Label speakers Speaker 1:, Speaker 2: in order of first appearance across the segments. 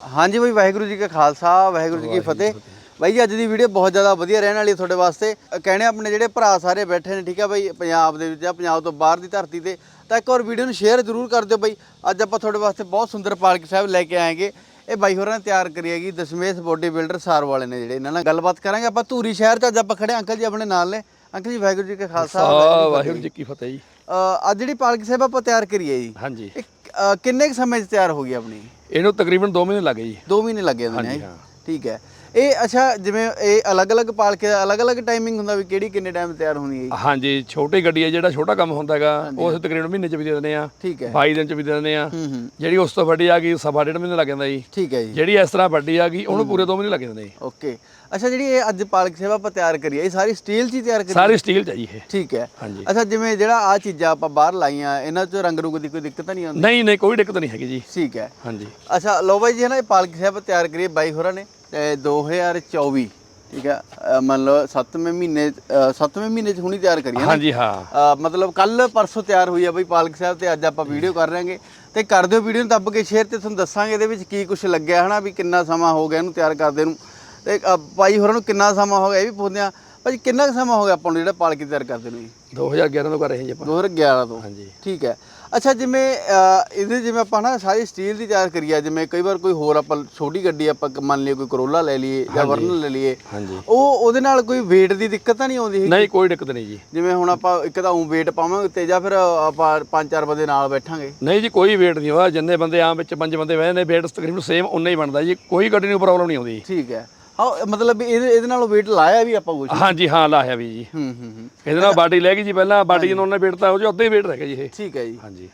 Speaker 1: ਹਾਂਜੀ ਬਾਈ ਵਾਹਿਗੁਰੂ ਜੀ ਕਾ ਖਾਲਸਾ ਵਾਹਿਗੁਰੂ ਜੀ ਕੀ ਫਤਿਹ। ਬਾਈ ਜੀ ਅੱਜ ਦੀ ਵੀਡੀਓ ਬਹੁਤ ਜ਼ਿਆਦਾ ਵਧੀਆ ਰਹਿਣ ਵਾਲੀ ਹੈ ਤੁਹਾਡੇ ਵਾਸਤੇ। ਕਹਿਣੇ ਆਪਣੇ ਜਿਹੜੇ ਭਰਾ ਸਾਰੇ ਬੈਠੇ ਨੇ ਠੀਕ ਹੈ ਬਾਈ ਪੰਜਾਬ ਦੇ ਵਿੱਚ ਜਾਂ ਪੰਜਾਬ ਤੋਂ ਬਾਹਰ ਦੀ ਧਰਤੀ ਤੇ ਤਾਂ ਇੱਕ ਵਾਰ ਵੀਡੀਓ ਨੂੰ ਸ਼ੇਅਰ ਜ਼ਰੂਰ ਕਰ ਦਿਓ ਬਾਈ। ਅੱਜ ਆਪਾਂ ਤੁਹਾਡੇ ਵਾਸਤੇ ਬਹੁਤ ਸੁੰਦਰ ਪਾਲਕ ਸਾਹਿਬ ਲੈ ਕੇ ਆਏਗੇ। ਇਹ ਬਾਈ ਹੋਰਾਂ ਨੇ ਤਿਆਰ ਕਰੀ ਹੈਗੀ ਦਸ਼ਮੇਸ਼ ਬੋਡੀ ਬਿਲਡਰ ਸਾਰ ਵਾਲੇ ਨੇ ਜਿਹੜੇ ਇਹਨਾਂ ਨਾਲ ਗੱਲਬਾਤ ਕਰਾਂਗੇ। ਆਪਾਂ ਧੂਰੀ ਸ਼ਹਿਰ 'ਚ ਅੱਜ ਆਪਾਂ ਖੜੇ ਅੰਕਲ ਜੀ ਆਪਣੇ ਨਾਲ ਨੇ। ਅੰਕਲ ਜੀ ਵਾਹਿਗੁਰੂ ਜੀ ਕਾ ਖਾਲਸਾ
Speaker 2: ਵਾਹਿਗੁਰੂ ਜੀ ਕੀ ਫਤਿਹ ਜੀ।
Speaker 1: ਅੱਜ ਜਿਹੜੀ ਪਾਲਕ ਸਾਹਿਬ ਆਪਾਂ ਤਿਆਰ ਕਰੀ ਹੈ ਜੀ
Speaker 2: ਹਾਂਜੀ।
Speaker 1: ਅ, ਕਿੰਨੇ ਕੁ ਸਮੇਂ 'ਚ ਤਿਆਰ ਹੋ ਗਈ ਆਪਣੀ
Speaker 2: ਇਹਨੂੰ ਤਕਰੀਬਨ 2 ਮਹੀਨੇ ਲੱਗੇ ਜੀ
Speaker 1: 2 ਮਹੀਨੇ ਲੱਗ ਜਾਂਦੇ ਨੇ
Speaker 2: ਹਾਂਜੀ,
Speaker 1: ਹੈਂ?
Speaker 2: ਹਾਂ।
Speaker 1: ਠੀਕ ਹੈ ਇਹ ਅੱਛਾ ਜਿਵੇਂ ਇਹ ਅਲੱਗ-ਅਲੱਗ ਪਾਲਕੇ ਦਾ ਅਲੱਗ-ਅਲੱਗ ਟਾਈਮਿੰਗ ਹੁੰਦਾ ਵੀ ਕਿਹੜੀ ਕਿੰਨੇ ਟਾਈਮ ਤਿਆਰ ਹੁੰਦੀ ਹੈ ਜੀ?
Speaker 2: ਹਾਂਜੀ ਛੋਟੀ ਗੱਡੀ ਹੈ ਜਿਹੜਾ ਛੋਟਾ ਕੰਮ ਹੁੰਦਾ ਹੈਗਾ ਉਹ ਅਸੀਂ ਤਕਰੀਬਨ ਮਹੀਨੇ ਚ ਵੀ ਦੇ ਦਿੰਦੇ ਆ
Speaker 1: ਠੀਕ ਹੈ।
Speaker 2: 22 ਦਿਨ ਚ ਵੀ ਦੇ ਦਿੰਦੇ ਆ।
Speaker 1: ਹੂੰ ਹੂੰ।
Speaker 2: ਜਿਹੜੀ ਉਸ ਤੋਂ ਵੱਡੀ ਆ ਗਈ ਸਵਾ ਡੇਢ ਮਹੀਨੇ ਲੱਗ ਜਾਂਦਾ ਜੀ।
Speaker 1: ਠੀਕ ਹੈ ਜੀ।
Speaker 2: ਜਿਹੜੀ ਇਸ ਤਰ੍ਹਾਂ ਵੱਡੀ ਆ ਗਈ ਉਹਨੂੰ ਪੂਰੇ 2 ਮਹੀਨੇ ਲੱਗ ਜਾਂਦੇ ਜੀ।
Speaker 1: ਓਕੇ। ਅੱਛਾ ਜਿਹੜੀ ਇਹ ਅੱਜ ਪਾਲਕ ਸੇਵਾ ਆਪਾਂ ਤਿਆਰ ਕਰੀ ਹੈ ਇਹ ਸਾਰੀ ਸਟੀਲ 'ਚ ਹੀ ਤਿਆਰ ਕਰੀ
Speaker 2: ਸਾਰੀ ਸਟੀਲ ਚ ਆ ਜੀ ਇਹ।
Speaker 1: ਠੀਕ ਹੈ।
Speaker 2: ਹਾਂਜੀ।
Speaker 1: ਅੱਛਾ ਜਿਵੇਂ ਜਿਹੜਾ ਆ ਚੀਜ਼ਾਂ ਆਪਾਂ ਬਾਹਰ ਲਾਈਆਂ ਇਹਨਾਂ 'ਚ ਰੰਗ ਰੂਪ ਦੀ ਕੋਈ ਦਿੱਕਤ ਤਾਂ ਨਹੀਂ ਆਉਂਦੀ?
Speaker 2: ਨਹੀਂ ਨਹੀਂ ਕੋਈ ਦਿੱਕਤ ਨਹੀਂ ਹੈਗੀ ਜੀ।
Speaker 1: ਠੀਕ ਹੈ।
Speaker 2: ਹਾਂਜੀ।
Speaker 1: ਅੱਛਾ ਲੋ ਬਾਈ ਜੀ ਹੈ ਨਾ ਇਹ ਪਾਲਕ ਸੇਵਾ ਤਿਆਰ ਕਰੀ ਹੈ ਬਾਈ ਹੋਰਾਂ ਨੇ। ਤੇ 2024 ਠੀਕ ਹੈ ਮੰਨ ਲਓ 7ਵੇਂ ਮਹੀਨੇ 7ਵੇਂ ਮਹੀਨੇ 'ਚ ਹੁਣੀ ਤਿਆਰ ਕਰੀ ਹੈ ਨਾ?
Speaker 2: ਹਾਂਜੀ ਹਾਂ।
Speaker 1: ਮਤਲਬ ਕੱਲ ਪਰਸੋਂ ਤਿਆਰ ਹੋਈ ਆ ਬਈ ਪਾਲਕ ਸਾਹਿਬ ਤੇ ਅੱਜ ਆਪਾਂ ਵੀਡੀਓ ਕਰ ਰਹੇਗੇ ਤੇ ਕਰ ਦਿਓ ਵੀਡੀਓ ਨੂੰ ਦੱਬ ਕੇ ਸ਼ੇਅਰ ਤੇ ਤੁਹਾਨੂੰ ਦੱਸਾਂਗੇ ਇਹਦੇ ਵਿੱਚ ਕੀ ਕੁਝ ਲੱਗਿਆ ਹਨਾ ਵੀ ਕਿੰਨਾ ਸਮਾਂ ਹੋ ਗਿਆ ਇਹਨੂੰ ਤਿਆਰ ਕਰਦੇ ਨੂੰ। ਤੇ ਭਾਈ ਹੋਰਾਂ ਨੂੰ ਕਿੰਨਾ ਸਮਾਂ ਹੋ ਗਿਆ ਇਹ ਵੀ ਪੁੱਛਦੇ ਆ ਭਾਜੀ ਕਿੰਨਾ ਕੁ ਸਮਾਂ ਹੋ ਗਿਆ ਆਪਾਂ ਨੂੰ ਜਿਹੜਾ ਪਾਲਕ ਤਿਆਰ ਕਰਦੇ ਨੂੰ ਜੀ?
Speaker 2: 2011 ਤੋਂ ਕਰ ਰਹੇ ਜੀ ਆਪਾਂ।
Speaker 1: 2011 ਤੋਂ।
Speaker 2: ਹਾਂਜੀ।
Speaker 1: ਠੀਕ ਹੈ। ਅੱਛਾ ਜਿਵੇਂ ਇਹਦੇ ਜਿਵੇਂ ਆਪਾਂ ਨਾ ਸਾਰੀ ਸਟੀਲ ਦੀ ਤਿਆਰ ਕਰੀ ਆ ਜਿਵੇਂ ਕਈ ਵਾਰ ਕੋਈ ਹੋਰ ਆਪਾਂ ਛੋਟੀ ਗੱਡੀ ਆਪਾਂ ਮੰਨ ਲਈਏ ਕੋਈ ਕਰੋਲਾ ਲੈ ਲਈਏ ਜਾਂ ਵਰਨ ਲੈ ਲਈਏ ਉਹ ਉਹਦੇ ਨਾਲ ਕੋਈ weight ਦੀ ਦਿੱਕਤ ਤਾਂ ਨਹੀਂ ਆਉਂਦੀ?
Speaker 2: ਨਹੀਂ ਕੋਈ ਦਿੱਕਤ ਨਹੀਂ ਜੀ।
Speaker 1: ਜਿਵੇਂ ਹੁਣ ਆਪਾਂ ਇੱਕ ਤਾਂ ਉਂ weight ਪਾਵਾਂਗੇ ਉੱਤੇ ਜਾਂ ਫਿਰ ਆਪਾਂ ਪੰਜ ਚਾਰ ਬੰਦੇ ਨਾਲ ਬੈਠਾਂਗੇ?
Speaker 2: ਨਹੀਂ ਜੀ ਕੋਈ ਵੇਟ ਨਹੀਂ ਹੋਇਆ ਜਿੰਨੇ ਬੰਦੇ ਆਮ ਵਿੱਚ ਪੰਜ ਬੰਦੇ ਬਹਿ ਨੇ ਵੇਟ ਤਕਰੀਬਨ ਸੇਮ ਉਨਾ ਹੀ ਬਣਦਾ ਜੀ ਕੋਈ ਗੱਡੀ ਨੂੰ ਪ੍ਰੋਬਲਮ ਨਹੀਂ ਆਉਂਦੀ।
Speaker 1: ਠੀਕ ਹੈ। ਹਾਂ ਮਤਲਬ ਇਹਦੇ ਇਹਦੇ ਨਾਲ weight ਲਾਇਆ ਵੀ ਆਪਾਂ ਕੁਝ
Speaker 2: ਹਾਂਜੀ ਹਾਂ ਲਾਇਆ ਵੀ ਜੀ।
Speaker 1: ਹੂੰ ਹੂੰ ਹੂੰ।
Speaker 2: ਇਹਦੇ ਨਾਲ ਬਾਡੀ ਲੈ ਗਈ ਜੀ ਪਹਿਲਾਂ ਬਾਡੀ ਜਦੋਂ ਉਹਨੇ ਤਾਂ ਉਹ ਜੋ ਅੱਧੇ ਵੇਟ ਰਹਿ ਗਿਆ ਜੀ ਇਹ।
Speaker 1: ਠੀਕ ਹੈ ਜੀ।
Speaker 2: ਹਾਂਜੀ।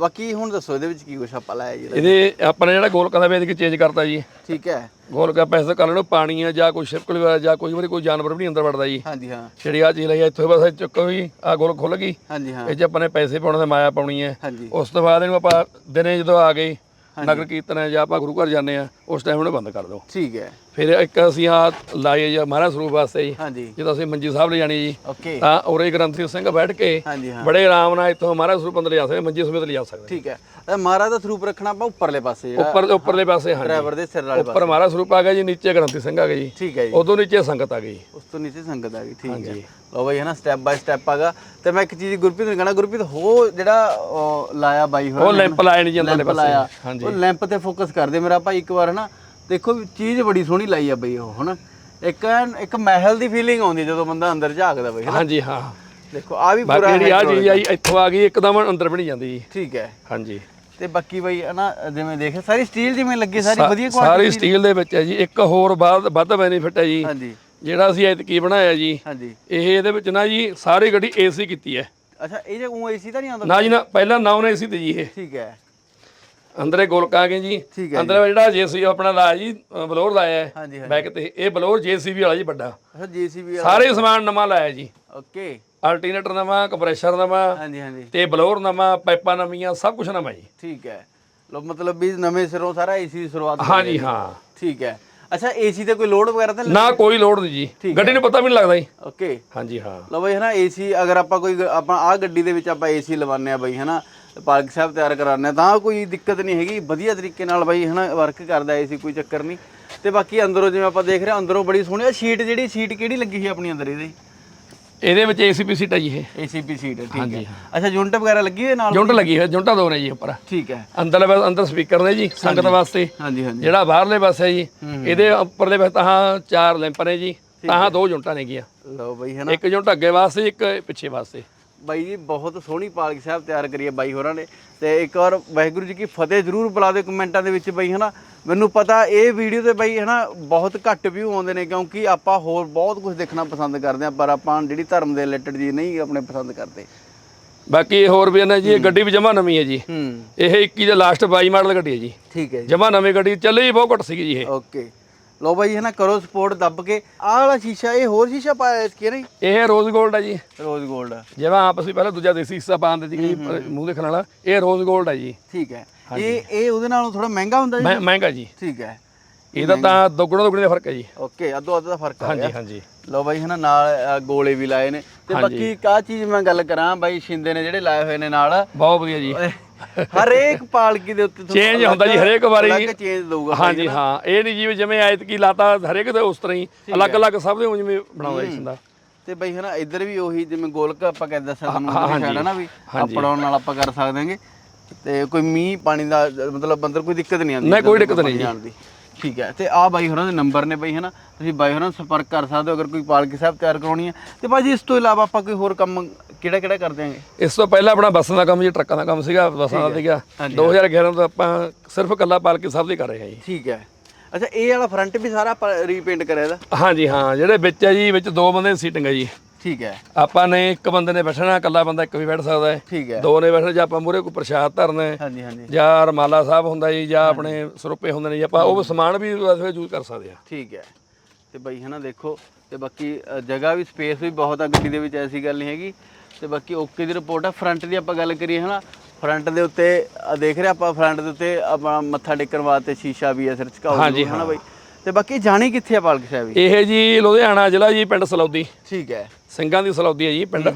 Speaker 1: ਬਾਕੀ ਹੁਣ ਦੱਸੋ ਇਹਦੇ ਵਿੱਚ ਕੀ ਕੁਛ ਆਪਾਂ ਲਾਇਆ ਜੀ? ਇਹਦਾ?
Speaker 2: ਆਪਾਂ ਨੇ ਜਿਹੜਾ ਗੋਲਕਾਂ ਦਾ ਵੇਦ ਕੇ ਚੇਂਜ ਕਰਤਾ ਜੀ।
Speaker 1: ਠੀਕ ਹੈ।
Speaker 2: ਗੋਲਕਾ ਪੈਸੇ ਕਰ ਲੈਣੋ ਪਾਣੀ ਆ ਜਾਂ ਕੋਈ ਵਗੈਰਾ ਜਾਂ ਕੋਈ ਵਾਰੀ ਕੋਈ ਜਾਨਵਰ ਵੀ ਨਹੀਂ ਅੰਦਰ ਵੜਦਾ ਜੀ।
Speaker 1: ਹਾਂਜੀ ਹਾਂ।
Speaker 2: ਜਿਹੜੀ ਆ ਚੀਜ਼ ਲਈ ਇੱਥੋਂ ਬਸ ਚੁੱਕੋ ਜੀ ਆ ਗੋਲ ਖੁੱਲ ਗਈ।
Speaker 1: ਹਾਂਜੀ ਹਾਂ।
Speaker 2: ਇਹ 'ਚ ਆਪਾਂ ਨੇ ਪੈਸੇ ਪਾਉਣ ਤੇ ਮਾਇਆ ਪਾਉਣੀ ਹੈ। ਉਸ ਤੋਂ ਬਾਅਦ ਇਹਨੂੰ ਆਪਾਂ ਦਿਨੇ ਜਦੋਂ ਆ ਗਏ ਨਗਰ ਕੀਰਤਨ ਹੈ ਜਾਂ ਆਪਾਂ ਗੁਰੂ ਘਰ ਜਾਂਦੇ ਆ ਉਸ ਟਾਈਮ ਇਹਨੂੰ ਬੰਦ ਕਰ ਦਿਓ।
Speaker 1: ਠੀਕ ਹੈ।
Speaker 2: ਫਿਰ ਇੱਕ ਅਸੀਂ ਆ ਲਾਏ ਜੀ ਮਹਾਰਾਜ ਸਰੂਪ ਵਾਸਤੇ ਜੀ।
Speaker 1: ਹਾਂਜੀ।
Speaker 2: ਜਦੋਂ ਅਸੀਂ ਮੰਜੀ ਸਾਹਿਬ ਲੈ ਜਾਣੀ ਜੀ। ਤਾਂ ਉਰੇ ਗ੍ਰੰਥੀ ਸਿੰਘ ਬੈਠ ਕੇ
Speaker 1: ਹਾਂ।
Speaker 2: ਬੜੇ ਆਰਾਮ ਨਾਲ ਇੱਥੋਂ ਮਹਾਰਾਜ ਸਰੂਪ ਅੰਦਰ ਲਿਜਾ ਸਕਦੇ ਮੰਜੀ ਸਮੇਤ ਲਿਜਾ ਸਕਦੇ।
Speaker 1: ਠੀਕ ਹੈ। ਮਹਾਰਾਜ ਦਾ ਸਰੂਪ ਰੱਖਣਾ ਆਪਾਂ ਉੱਪਰਲੇ ਪਾਸੇ
Speaker 2: ਉੱਪਰ ਉੱਪਰਲੇ ਪਾਸੇ ਹਾਂਜੀ।
Speaker 1: ਡਰਾਈਵਰ ਦੇ ਸਿਰ ਵਾਲੇ ਪਾਸੇ।
Speaker 2: ਉੱਪਰ ਮਹਾਰਾਜ ਸਰੂਪ ਆ ਗਿਆ ਜੀ ਨੀਚੇ ਗ੍ਰੰਥੀ ਸਿੰਘ ਆ ਗਏ ਜੀ।
Speaker 1: ਠੀਕ ਹੈ ਜੀ।
Speaker 2: ਉਦੋਂ ਨੀਚੇ ਸੰਗਤ ਆ ਗਈ।
Speaker 1: ਉਸ ਤੋਂ ਨੀਚੇ ਸੰਗਤ ਆ ਗਈ ਠੀਕ ਹੈ। ਲਓ ਬਈ ਹੈ ਨਾ ਸਟੈਪ ਬਾਈ ਸਟੈਪ ਆਗਾ ਤੇ ਮੈਂ ਇੱਕ ਚੀਜ਼ ਗੁਰਪ੍ਰੀਤ ਨੂੰ ਕਹਣਾ ਗੁਰਪ੍ਰੀਤ ਹੋ ਜਿਹੜਾ ਲਾਇਆ ਬਾਈ ਹੋਰਾਂ
Speaker 2: ਉਹ ਲੈਂਪ ਲਾਇਆ ਨਹੀਂ ਜਾਂਦਾ
Speaker 1: ਲੈਂਪ
Speaker 2: ਪਾਸੇ।
Speaker 1: ਲਾਇਆ।
Speaker 2: ਹਾਂਜੀ।
Speaker 1: ਉਹ ਲੈਂਪ ਤੇ ਫੋਕਸ ਕਰਦੇ ਮੇਰਾ ਭਾਈ ਇੱਕ ਵਾਰ ਹਨਾ। ਦੇਖੋ ਚੀਜ਼ ਬੜੀ ਸੋਹਣੀ ਲਾਈ ਆ ਬਈ ਉਹ ਹਨਾ? ਇੱਕ ਐਨ- ਇੱਕ ਮਹਿਲ ਦੀ ਫੀਲਿੰਗ ਆਉਂਦੀ ਜਦੋਂ ਬੰਦਾ ਅੰਦਰ ਝਾਕਦਾ ਬਈ ਹਨਾ?
Speaker 2: ਹਾਂਜੀ ਹਾਂ।
Speaker 1: ਦੇਖੋ ਆ ਵੀ
Speaker 2: ਬਾਕੀ
Speaker 1: ਪੂਰਾ
Speaker 2: ਜਿਹੜੀ ਆ ਚੀਜ਼ ਆਈ ਇੱਥੋਂ ਆ ਗਈ ਇੱਕਦਮ ਅੰਦਰ ਬਣੀ ਜਾਂਦੀ ਜੀ।
Speaker 1: ਠੀਕ ਹੈ।
Speaker 2: ਹਾਂਜੀ।
Speaker 1: ਤੇ ਬਾਕੀ ਬਈ ਹਨਾ ਜਿਵੇਂ ਦੇਖੇ ਸਾਰੀ ਸਟੀਲ ਜਿਵੇਂ ਲੱਗੀ ਸਾਰੀ ਵਧੀਆ
Speaker 2: ਸਾਰੀ
Speaker 1: ਕੁਆਲਿਟੀ
Speaker 2: ਸਟੀਲ ਦੇ ਵਿੱਚ ਹੈ ਜੀ। ਇੱਕ ਹੋਰ ਬਾਅਦ ਵੱਧ ਬੈਨੀਫਿਟ ਹੈ ਜੀ।
Speaker 1: ਹਾਂਜੀ।
Speaker 2: ਜਿਹੜਾ ਅਸੀਂ ਐਤਕੀ ਬਣਾਇਆ ਜੀ
Speaker 1: ਹਾਂਜੀ।
Speaker 2: ਇਹ ਇਹਦੇ ਵਿੱਚ ਨਾ ਜੀ ਸਾਰੀ ਗੱਡੀ ਏਸੀ ਕੀਤੀ ਹੈ।
Speaker 1: ਅੱਛਾ ਇਹ ਜੇ ਉਹ ਏਸੀ ਤਾਂ ਨਹੀਂ ਆਉਂਦਾ
Speaker 2: ਨਾ ਜੀ ਨਾ ਪਹਿਲਾਂ ਨਾਨ ਏਸੀ ਤੇ ਜੀ ਇਹ।
Speaker 1: ਠੀਕ ਹੈ।
Speaker 2: ਅੰਦਰੇ ਗੋਲਕ ਆ ਗਏ ਜੀ।
Speaker 1: ਠੀਕ ਹੈ
Speaker 2: ਅੰਦਰ ਜਿਹੜਾ ਜੇਸੀ ਆਪਣਾ ਲਾਇਆ ਜੀ ਬਲੋਰ ਲਾਇਆ ਹੈ। ਬੈਕ ਤੇ ਇਹ ਬਲੋਰ ਜੇਸੀਬੀ ਵਾਲਾ ਜੀ ਵੱਡਾ।
Speaker 1: ਅੱਛਾ ਜੀਸੀਬੀ
Speaker 2: ਸਾਰੇ ਸਮਾਨ ਨਵਾਂ ਲਾਇਆ ਜੀ।
Speaker 1: ਓਕੇ।
Speaker 2: ਅਲਟਰਨੇਟਰ ਨਵਾਂ ਕੰਪਰੈਸ਼ਰ ਨਵਾਂ
Speaker 1: ਹਾਂਜੀ ਹਾਂਜੀ।
Speaker 2: ਤੇ ਬਲੋਰ ਨਵਾਂ ਪਾਈਪਾਂ ਨਵੀਆਂ ਸਭ ਕੁਝ ਨਵਾਂ ਜੀ।
Speaker 1: ਠੀਕ ਹੈ। ਲੋ ਮਤਲਬ ਵੀ ਨਵੇਂ ਸਿਰੋਂ ਸਾਰਾ ਏਸੀ ਦੀ ਸ਼ੁਰੂਆਤ
Speaker 2: ਹਾਂਜੀ
Speaker 1: ਹੈ। ਠੀਕ ਹੈ। ਅੱਛਾ ਏਸੀ ਤੇ ਕੋਈ ਲੋਡ ਵਗੈਰਾ ਤਾਂ
Speaker 2: ਨਾ ਕੋਈ ਲੋਡ ਨਹੀਂ ਜੀ। ਗੱਡੀ ਨੂੰ ਪਤਾ ਵੀ ਨਹੀਂ ਲੱਗਦਾ ਜੀ।
Speaker 1: ਓਕੇ।
Speaker 2: ਹਾਂਜੀ ਹਾਂ।
Speaker 1: ਲੋ ਬਈ ਹਨਾ ਏਸੀ ਅਗਰ ਆਪਾਂ ਕੋਈ ਆਪਾਂ ਆ ਗੱਡੀ ਦੇ ਵਿੱਚ ਆਪਾਂ ਏਸੀ ਲਵਾਉਂਦੇ ਆ ਬਈ ਹਨਾ ਪਾਲਕ ਸਾਹਿਬ ਤਿਆਰ ਕਰਾਉਂਦੇ ਤਾਂ ਕੋਈ ਦਿੱਕਤ ਨਹੀਂ ਹੈਗੀ। ਵਧੀਆ ਤਰੀਕੇ ਨਾਲ ਬਈ ਹਨਾ ਵਰਕ ਕਰਦਾ ਏਸੀ ਕੋਈ ਚੱਕਰ ਨਹੀਂ। ਤੇ ਬਾਕੀ ਅੰਦਰੋਂ ਜਿਵੇਂ ਆਪਾਂ ਦੇਖ ਰਹੇ ਹਾਂ ਅੰਦਰੋਂ ਬੜੀ ਸੋਹਣੀ ਆ। ਸ਼ੀਟ ਜਿਹੜੀ ਸ਼ੀਟ ਕਿਹੜੀ ਲੱਗੀ ਸੀ ਆਪਣੀ ਅੰਦਰ ਇਹਦੇ?
Speaker 2: ਇਹਦੇ ਵਿੱਚ ਏਸੀਪੀ ਸੀਟ ਹੈ ਜੀ ਇਹ।
Speaker 1: ਏਸੀਪੀ ਸ਼ੀਟ ਠੀਕ ਹੈ। ਅੱਛਾ ਯੂਨਿਟ ਵਗੈਰਾ ਲੱਗੀ ਹੋਈ ਨਾਲ?
Speaker 2: ਜੁੰਟ ਲੱਗੀ ਹੋਈ ਜੁੰਟਾਂ ਦੋ ਨੇ ਜੀ ਉੱਪਰ।
Speaker 1: ਠੀਕ ਹੈ।
Speaker 2: ਅੰਦਰ ਅੰਦਰ ਸਪੀਕਰ ਨੇ ਜੀ ਸੰਗਤ ਵਾਸਤੇ।
Speaker 1: ਹਾਂਜੀ ਹਾਂਜੀ।
Speaker 2: ਜਿਹੜਾ ਬਾਹਰਲੇ ਪਾਸੇ ਜੀ ਇਹਦੇ ਉੱਪਰਲੇ ਪਾਸੇ ਤਾਂ ਚਾਰ ਲੈਂਪ ਨੇ ਜੀ। ਤਾਂ ਦੋ ਜੁੰਟਾਂ ਨੇ ਗੀਆਂ।
Speaker 1: ਲਓ ਬਈ ਹਨਾ।
Speaker 2: ਇੱਕ ਜੁੰਟ ਅੱਗੇ ਵਾਸਤੇ ਇੱਕ ਪਿੱਛੇ ਵਾਸਤੇ।
Speaker 1: ਬਾਈ ਜੀ ਬਹੁਤ ਸੋਹਣੀ ਪਾਲਕ ਸਾਹਿਬ ਤਿਆਰ ਕਰੀ ਹੈ ਬਾਈ ਹੋਰਾਂ ਨੇ। ਤੇ ਇੱਕ ਵਾਰ ਵਾਹਿਗੁਰੂ ਜੀ ਕੀ ਫਤਿਹ ਜਰੂਰ ਬੁਲਾ ਦਿਓ ਕਮੈਂਟਾਂ ਦੇ ਵਿੱਚ ਬਾਈ ਹਨਾ। ਮੈਨੂੰ ਪਤਾ ਇਹ ਵੀਡੀਓ ਤੇ ਬਾਈ ਹਨਾ ਬਹੁਤ ਘੱਟ ਵਿਊ ਆਉਂਦੇ ਨੇ ਕਿਉਂਕਿ ਆਪਾਂ ਹੋਰ ਬਹੁਤ ਕੁਝ ਦੇਖਣਾ ਪਸੰਦ ਕਰਦੇ ਆ ਪਰ ਆਪਾਂ ਜਿਹੜੀ ਧਰਮ ਦੇ ਰਿਲੇਟਡ ਜੀ ਨਹੀਂ ਆਪਣੇ ਪਸੰਦ ਕਰਦੇ।
Speaker 2: ਬਾਕੀ ਇਹ ਹੋਰ ਵੀ ਹੈ ਨਾ ਜੀ ਇਹ ਗੱਡੀ ਵੀ ਜਮਾ ਨਵੀਂ ਹੈ ਜੀ।
Speaker 1: ਹੂੰ।
Speaker 2: ਇਹ 21 ਦੇ ਲਾਸਟ 22 ਮਾਡਲ ਗੱਡੀ ਹੈ ਜੀ।
Speaker 1: ਠੀਕ ਹੈ ਜੀ।
Speaker 2: ਜਮਾ ਨਵੀਂ ਗੱਡੀ ਚੱਲੀ ਬਹੁਤ ਘੱਟ ਸੀਗੀ ਜੀ ਇਹ।
Speaker 1: ਓਕੇ। ਲਓ ਬਾਈ ਹੈ ਕਰੋ ਸਪੋਰਟ ਦੱਬ ਕੇ। ਆਹ ਵਾਲਾ ਸ਼ੀਸ਼ਾ ਇਹ ਹੋਰ ਸ਼ੀਸ਼ਾ ਪਾਇਆ ਇਸ ਕਿਹੜਾ
Speaker 2: ਇਹ ਰੋਜ਼ 골ਡ ਆ ਜੀ।
Speaker 1: ਰੋਜ਼ 골ਡ
Speaker 2: ਜਿਵੇਂ ਆਪ ਅਸੀਂ ਪਹਿਲਾਂ ਦੂਜਾ ਦੇਸੀ ਹਿੱਸਾ ਪਾਉਂਦੇ ਸੀ ਮੂੰਹ ਦੇਖਣ ਵਾਲਾ ਇਹ ਰੋਜ਼ 골ਡ ਆ ਜੀ।
Speaker 1: ਠੀਕ ਹੈ। ਇਹ ਇਹ ਉਹਦੇ ਨਾਲੋਂ ਥੋੜਾ ਮਹਿੰਗਾ ਹੁੰਦਾ ਜੀ?
Speaker 2: ਮਹਿੰਗਾ ਜੀ।
Speaker 1: ਠੀਕ ਹੈ।
Speaker 2: ਇਹਦਾ ਤਾਂ ਦੁੱਗਣਾ ਦੁੱਗਣੇ ਦਾ ਫ਼ਰਕ ਹੈ ਜੀ।
Speaker 1: ਓਕੇ ਅੱਧੋ ਅੱਧ ਦਾ ਫ਼ਰਕ ਹੈ
Speaker 2: ਹਾਂਜੀ ਹਾਂਜੀ।
Speaker 1: ਲਓ ਬਾਈ ਹਨਾ ਨਾਲ ਗੋਲੇ ਵੀ ਲਾਏ ਨੇ। ਤੇ ਬਾਕੀ ਕਾ ਚੀਜ਼ ਮੈਂ ਗੱਲ ਕਰਾਂ ਬਾਈ ਸ਼ਿੰਦੇ ਨੇ ਜਿਹੜੇ ਲਾਏ ਹੋਏ ਨੇ ਨਾਲ।
Speaker 2: ਬਹੁਤ ਵਧੀਆ ਜੀ।
Speaker 1: ਹਰੇਕ ਪਾਲਕੀ ਦੇ ਉੱਤੇ
Speaker 2: ਚੇਂਜ ਹੁੰਦਾ ਜੀ ਹਰੇਕ ਵਾਰੀ
Speaker 1: ਚੇਂਜ ਦਊਗਾ
Speaker 2: ਹਾਂਜੀ ਹਾਂ ਇਹ ਨਹੀਂ ਜਿਵੇਂ ਜਿਵੇਂ ਐਤਕੀ ਲਾਤਾ ਹਰੇਕ ਦੇ ਉਸ ਤਰ੍ਹਾਂ ਹੀ ਅਲੱਗ-ਅਲੱਗ ਸਭ ਦੇ ਜਿਵੇਂ ਬਣਾਉਂਦਾ ਇਸ ਦਾ
Speaker 1: ਤੇ ਬਈ ਹਨਾ ਇੱਧਰ ਵੀ ਉਹੀ ਜਿਵੇਂ ਗੋਲਕ ਆਪਾਂ ਕਹਿੰਦੇ ਦੱਸਿਆ ਤੁਹਾਨੂੰ ਹੈ ਨਾ ਵੀ ਅਪਡਾਊਨ ਨਾਲ ਆਪਾਂ ਕਰ ਸਕਦੇ ਹਾਂਗੇ। ਤੇ ਕੋਈ ਮੀਂਹ ਪਾਣੀ ਦਾ ਮਤਲਬ ਅੰਦਰ ਕੋਈ ਦਿੱਕਤ ਨਹੀਂ ਆਉਂਦੀ
Speaker 2: ਨਹੀਂ, ਕੋਈ ਦਿੱਕਤ ਨਹੀਂ ਜੀ।
Speaker 1: ਠੀਕ ਹੈ। ਤੇ ਆ ਬਾਈ ਹੋਰਾਂ ਦੇ ਨੰਬਰ ਨੇ ਬਈ ਹਨਾ? ਤੁਸੀਂ ਬਾਈ ਹੋਰਾਂ ਨਾਲ ਸੰਪਰਕ ਕਰ ਸਕਦੇ ਹੋ ਅਗਰ ਕੋਈ ਪਾਲਕੀ ਸਾਹਿਬ ਤਿਆਰ ਕਰਾਉਣੀ ਹੈ। ਤੇ ਭਾਜੀ ਇਸ ਤੋਂ ਇਲਾਵਾ ਆਪਾਂ ਕੋਈ ਹੋਰ ਕੰਮ ਕਿਹੜਾ ਕਿਹੜਾ ਕਰਦੇ ਹਾਂਗੇ
Speaker 2: ਇਸ ਤੋਂ ਪਹਿਲਾਂ ਆਪਣਾ ਬੱਸਾਂ ਦਾ ਕੰਮ ਜੀ ਟਰੱਕਾਂ ਦਾ ਕੰਮ ਸੀਗਾ ਬੱਸਾਂ ਦਾ ਸੀਗਾ। 2011 ਤੋਂ ਆਪਾਂ ਸਿਰਫ ਕੱਲਾ ਪਾਲਕੀ ਸਾਹਿਬ ਦੀ ਕਰ ਰਹੇ ਹਾਂ ਜੀ।
Speaker 1: ਠੀਕ ਹੈ। ਅੱਛਾ ਇਹ ਵਾਲਾ ਫਰੰਟ ਵੀ ਸਾਰਾ ਰੀਪੇਂਟ ਕਰਿਆ ਇਹਦਾ?
Speaker 2: ਹਾਂਜੀ ਹਾਂ। ਜਿਹੜੇ ਵਿੱਚ ਹੈ ਜੀ ਵਿੱਚ ਦੋ ਬੰਦੇ ਦੀ ਸੀਟਿੰਗ ਹੈ ਜੀ।
Speaker 1: ਠੀਕ ਹੈ।
Speaker 2: ਆਪਾਂ ਨੇ ਇੱਕ ਬੰਦੇ ਨੇ ਬੈਠਣਾ ਇਕੱਲਾ ਬੰਦਾ ਇੱਕ ਵੀ ਬੈਠ ਸਕਦਾ ਹੈ।
Speaker 1: ਠੀਕ ਹੈ।
Speaker 2: ਦੋ ਨੇ ਬੈਠਣਾ ਜਾਂ ਆਪਾਂ ਮੂਰੇ ਕੋਈ ਪ੍ਰਸ਼ਾਦ ਧਰਨਾ ਹੈ
Speaker 1: ਹਾਂਜੀ ਹਾਂਜੀ।
Speaker 2: ਜਾਂ ਰਮਾਲਾ ਸਾਹਿਬ ਹੁੰਦਾ ਜੀ ਜਾਂ ਆਪਣੇ ਸਰੂਪੇ ਹੁੰਦੇ ਨੇ ਜੀ ਆਪਾਂ ਉਹ ਸਮਾਨ ਵੀ ਯੂਜ਼ ਕਰ ਸਕਦੇ ਆ
Speaker 1: ਠੀਕ ਹੈ। ਤੇ ਬਈ ਹਨਾ ਦੇਖੋ ਤੇ ਬਾਕੀ ਜਗ੍ਹਾ ਵੀ ਸਪੇਸ ਵੀ ਬਹੁਤ ਆ ਗੱਡੀ ਦੇ ਵਿੱਚ ਐਸੀ ਗੱਲ ਨਹੀਂ ਹੈਗੀ। ਤੇ ਬਾਕੀ ਓਕੇ ਦੀ ਰਿਪੋਰਟ ਆ ਫਰੰਟ ਦੀ ਆਪਾਂ ਗੱਲ ਕਰੀਏ ਹਨਾ। ਫਰੰਟ ਦੇ ਉੱਤੇ ਦੇਖ ਰਹੇ ਆਪਾਂ ਫਰੰਟ ਦੇ ਉੱਤੇ ਆਪਣਾ ਮੱਥਾ ਟੇਕਣ ਵਾਸਤੇ ਸ਼ੀਸ਼ਾ ਵੀ ਹੈ ਸਿਰ
Speaker 2: ਹਾਂਜੀ,
Speaker 1: ਹਨਾ ਬਈ। ਤੇ ਬਾਕੀ ਜਾਣੀ ਕਿੱਥੇ ਆ ਪਾਲਕ ਸਾਹਿਬ ਜੀ?
Speaker 2: ਇਹ ਜੀ ਲੁਧਿਆਣਾ ਜ਼ਿਲ੍ਹਾ ਜੀ ਪਿੰਡ ਸਲੌਦੀ।
Speaker 1: ਠੀਕ ਹੈ।
Speaker 2: ਸਿੰਘਾਂ ਦੀ ਸਲੌਦੀ ਹੈ ਜੀ ਪਿੰਡ।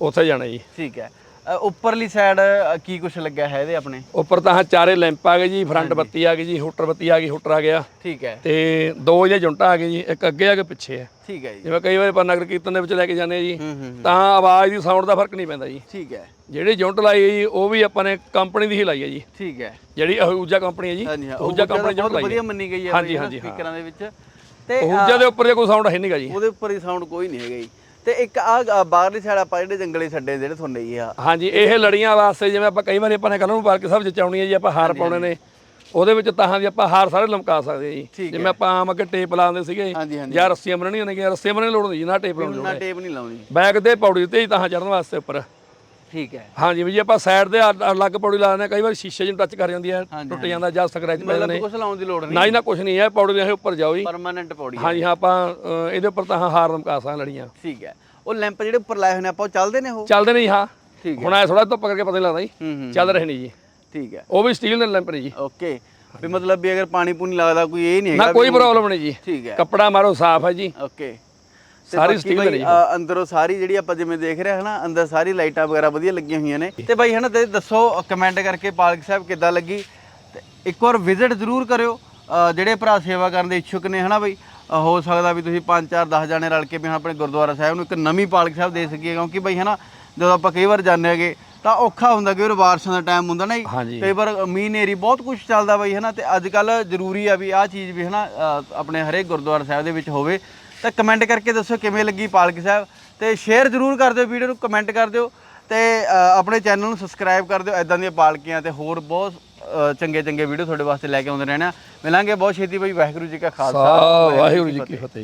Speaker 2: ਉੱਥੇ ਜਾਣਾ ਜੀ।
Speaker 1: ਠੀਕ ਹੈ। ਅ, ਉੱਪਰਲੀ ਸਾਈਡ ਕੀ ਕੁਝ ਲੱਗਿਆ ਹੈ ਇਹਦੇ ਆਪਣੇ?
Speaker 2: ਉੱਪਰ ਤਾਂ ਆਹ ਚਾਰੇ ਲੈਂਪ ਆ ਗਏ ਜੀ ਫਰੰਟ ਬੱਤੀ ਆ ਗਈ ਜੀ ਹੂਟਰ ਬੱਤੀ ਆ ਗਈ ਹੂਟਰ ਆ ਗਿਆ।
Speaker 1: ਠੀਕ ਹੈ।
Speaker 2: ਤੇ ਦੋ ਜੇ ਜੁੰਟਾਂ ਆ ਗਏ ਜੀ ਇੱਕ ਅੱਗੇ ਆ ਕੇ ਪਿੱਛੇ ਆ।
Speaker 1: ਠੀਕ ਹੈ ਜੀ।
Speaker 2: ਜਿਵੇਂ ਕਈ ਵਾਰ ਆਪਾਂ ਨਗਰ ਕੀਰਤਨ ਦੇ ਵਿੱਚ ਲੈ ਕੇ ਜਾਂਦੇ ਆ ਜੀ
Speaker 1: ਹੂੰ ਹੂੰ
Speaker 2: ਤਾਂ ਆਵਾਜ਼ ਦੀ ਸਾਊਂਡ ਦਾ ਫ਼ਰਕ ਨਹੀਂ ਪੈਂਦਾ ਜੀ।
Speaker 1: ਠੀਕ ਹੈ।
Speaker 2: ਜਿਹੜੀ ਜੁੰਟ ਲਾਈ ਹੈ ਜੀ ਉਹ ਵੀ ਆਪਾਂ ਨੇ ਕੰਪਨੀ ਦੀ ਹੀ ਲਾਈ ਹੈ ਜੀ।
Speaker 1: ਠੀਕ ਹੈ।
Speaker 2: ਜਿਹੜੀ ਅਹੂਜਾ ਕੰਪਨੀ ਹੈ ਜੀ
Speaker 1: ਹਾਂਜੀ ਹਾਂ
Speaker 2: ਅਹੂਜਾ ਕੰਪਨੀ
Speaker 1: ਬਹੁਤ
Speaker 2: ਜੁੰਟ ਲਾਈ
Speaker 1: ਵਧੀਆ ਮੰਨੀ ਗਈ ਹੈ
Speaker 2: ਹਾਂਜੀ, ਹਾਂਜੀ, ਹਾਂ।
Speaker 1: ਸਪੀਕਰਾਂ ਦੇ ਵਿੱਚ। ਤੇ
Speaker 2: ਅਹੂਜਾ ਦੇ ਉੱਪਰ ਜੇ ਕੋਈ ਸਾਊਂਡ ਹੈ ਨਹੀਂਗਾ ਜੀ।
Speaker 1: ਉਹਦੇ ਉੱਪਰ ਹੀ ਸਾਊਂਡ ਕੋਈ ਨਹੀਂ ਹੈਗਾ ਜੀ। ਤੇ ਇੱਕ ਆ ਬਾਹਰਲੀ ਸਾਈਡ ਆਪਾਂ ਜਿਹੜੇ ਜੰਗਲੇ ਛੱਡੇ ਜਿਹੜੇ ਤੁਹਾਨੂੰ ਹੀ ਆ।
Speaker 2: ਹਾਂਜੀ ਇਹ ਲੜੀਆਂ ਵਾਸਤੇ ਜਿਵੇਂ ਆਪਾਂ ਕਈ ਵਾਰੀ ਆਪਾਂ ਨੇ ਕੱਲ ਨੂੰ ਪਾਰਕ ਸਾਹਿਬ ਜਚਾਉਣੀ ਹੈ ਜੀ ਆਪਾਂ ਹਾਰ ਪਾਉਣੇ ਨੇ। ਉਹਦੇ ਵਿੱਚ ਤਾਂ ਦੀ ਆਪਾਂ ਹਾਰ ਸਾਰੇ ਲਮਕਾ ਸਕਦੇ ਜੀ। ਜਿਵੇਂ ਆਪਾਂ ਆਮ ਅੱਗੇ ਟੇਪ ਲਾਉਂਦੇ ਸੀਗੇ ਜਾਂ ਰੱਸੀਆਂ ਬੰਨਣੀਆਂ ਨੇ ਰੱਸੀਆਂ ਬੰਨਣ ਲੋੜ ਨਹੀਂ ਜੀ ਨਾ ਟੇਪ ਲਾਉਣੀ
Speaker 1: ਨਾ ਟੇਪ ਨਹੀਂ ਲਾਉਣੀ।
Speaker 2: ਬੈਕ ਦੇ ਪੌੜੀ ਤੇ ਹੀ ਤਾਂ ਚੜਨ ਵਾਸਤੇ ਉੱਪਰ।
Speaker 1: ਠੀਕ ਹੈ।
Speaker 2: ਹਾਂਜੀ ਵੀ ਜੇ ਆਪਾਂ ਸਾਈਡ ਦੇ ਅਲੱਗ ਪੌੜੀ ਲਾ ਦਿੰਦੇ ਹਾਂ, ਕਈ ਵਾਰ ਸ਼ੀਸ਼ੇ ਜਿਹਾ ਟੱਚ ਕਰ ਜਾਂਦੀ ਹੈ ਟੁੱਟ ਜਾਂਦਾ ਜਾਂ ਸਕ੍ਰੈਚ ਪੈ ਜਾਂਦੇ।
Speaker 1: ਮਤਲਬ ਕੁਝ ਲਾਉਣ ਦੀ ਲੋੜ ਨਹੀਂ।
Speaker 2: ਨਾ ਹੀ ਨਾ ਕੁਝ ਨਹੀਂ ਹੈ ਪੌੜੀ ਦੇ ਉੱਪਰ ਜਾਓ ਜੀ।
Speaker 1: ਪਰਮਾਨੈਂਟ ਪੌੜੀ ਹੈ।
Speaker 2: ਹਾਂਜੀ ਹਾਂ ਆਪਾਂ ਅ, ਇਹਦੇ ਉੱਪਰ ਤਾਂ ਹਾਰ ਲਮਕਾ ਸਕਦੇ ਲੜੀਆਂ।
Speaker 1: ਠੀਕ ਹੈ। ਉਹ ਲੈਂਪ ਜਿਹੜੇ ਉੱਪਰ ਲਾਏ ਹੋਏ ਨੇ ਆਪਾਂ ਉਹ ਚੱਲਦੇ ਨੇ ਉਹ?
Speaker 2: ਚੱਲਦੇ ਨਹੀਂ ਹਾਂ।
Speaker 1: ਠੀਕ
Speaker 2: ਹੁਣ ਐ ਥੋੜਾ ਧੁੱਪ ਕਰਕੇ ਪਤਾ ਨਹੀਂ ਲੱਗਦਾ ਜੀ।
Speaker 1: ਹੂੰ ਹੂੰ
Speaker 2: ਚੱਲ ਰਹੇ ਨੇ ਜੀ।
Speaker 1: ਠੀਕ ਹੈ।
Speaker 2: ਉਹ ਵੀ ਸਟੀਲ ਦੇ ਲੈਂਪ ਨੇ ਜੀ।
Speaker 1: ਓਕੇ। ਵੀ ਮਤਲਬ ਵੀ ਅਗਰ ਪਾਣੀ ਪੂਣੀ ਲੱਗਦਾ ਕੋਈ ਇਹ ਨਹੀਂ
Speaker 2: ਨਾ
Speaker 1: ਹੈਗਾ
Speaker 2: ਕੋਈ ਪ੍ਰੋਬਲਮ ਨਹੀਂ ਜੀ।
Speaker 1: ਠੀਕ ਹੈ।
Speaker 2: ਕੱਪੜਾ ਮਾਰੋ ਸਾਫ਼ ਹੈ ਜੀ।
Speaker 1: ਓਕੇ।
Speaker 2: ਸਾਰੀ steel ਦੇ ਨੇ।
Speaker 1: ਅੰਦਰੋਂ ਸਾਰੀ ਜਿਹੜੀ ਆਪਾਂ ਜਿਵੇਂ ਦੇਖ ਰਹੇ ਹਾਂ ਨਾ ਅੰਦਰ ਸਾਰੀ ਲਾਈਟਾਂ ਵਗੈਰਾ ਵਧੀਆ ਲੱਗੀਆਂ ਹੋਈਆਂ ਨੇ। ਤੇ ਬਾਈ ਹਨਾ ਤੇ ਦੱਸੋ ਕਮੈਂਟ ਕਰਕੇ ਪਾਲਕ ਸਾਹਿਬ ਕਿੱਦਾਂ ਲੱਗੀ? ਤੇ ਇੱਕ ਵਾਰ ਵਿਜ਼ਿਟ ਜ਼ਰੂਰ ਕਰਿਓ। ਜਿਹੜੇ ਭਰਾ ਸੇਵਾ ਕਰਨ ਦੇ ਇੱਛੁਕ ਨੇ ਹਨਾ ਬਈ ਹੋ ਸਕਦਾ ਵੀ ਤੁਸੀਂ 5 4 10 ਜਾਣੇ ਰਲ ਕੇ ਵੀ ਆਪਣੇ ਗੁਰਦੁਆਰਾ ਸਾਹਿਬ ਨੂੰ ਇੱਕ ਨਵੀਂ ਪਾਲਕ ਸਾਹਿਬ ਦੇ ਸਕੀਏ ਕਿਉਂਕਿ ਬਈ ਹਨਾ ਜਦੋਂ ਆਪਾਂ ਕਈ ਵਾਰ ਜਾਂਦੇ ਹੈਗੇ ਤਾਂ ਔਖਾ ਹੁੰਦਾ ਕਿ ਉਹ ਬਾਰਿਸ਼ਾਂ ਦਾ ਟਾਈਮ ਹੁੰਦਾ ਨਾ ਕਈ ਵਾਰ ਮੀਂਹ ਨੇਰੀ ਬਹੁਤ ਕੁਝ ਚੱਲਦਾ ਬਈ ਹਨਾ ਤੇ ਅੱਜ ਕੱਲ ਜ਼ਰੂਰੀ ਆ ਵੀ ਆਹ ਚੀਜ਼ ਵੀ ਹਨਾ ਅ, ਆਪਣੇ ਹਰੇਕ ਗੁਰਦੁਆਰਾ ਸਾਹਿਬ ਦੇ ਵਿੱਚ ਹੋਵੇ। ਤਾਂ ਕਮੈਂਟ ਕਰਕੇ ਦੱਸੋ ਕਿਵੇਂ ਲੱਗੀ ਪਾਲਕੀ ਸਾਹਿਬ। ਤੇ ਸ਼ੇਅਰ ਜ਼ਰੂਰ ਕਰ ਦਿਓ ਵੀਡੀਓ ਨੂੰ ਕਮੈਂਟ ਕਰ ਦਿਓ। ਤੇ ਆਪਣੇ ਚੈਨਲ ਨੂੰ ਸਬਸਕ੍ਰਾਈਬ ਕਰ ਦਿਓ ਐਦਾਂ ਦੀਆਂ ਪਾਲਕੀਆਂ ਤੇ ਹੋਰ ਬਹੁਤ ਚੰਗੇ ਚੰਗੇ ਵੀਡੀਓ ਤੁਹਾਡੇ ਵਾਸਤੇ ਲੈ ਕੇ ਆਉਂਦੇ ਰਹਿਣਾ। ਮਿਲਾਂਗੇ ਬਹੁਤ ਛੇਤੀ ਬਈ ਵਾਹਿਗੁਰੂ ਜੀ ਕਾ ਖਾਲਸਾ।
Speaker 2: ਵਾਹਿਗੁਰੂ ਜੀ ਕੀ ਫਤਿਹ।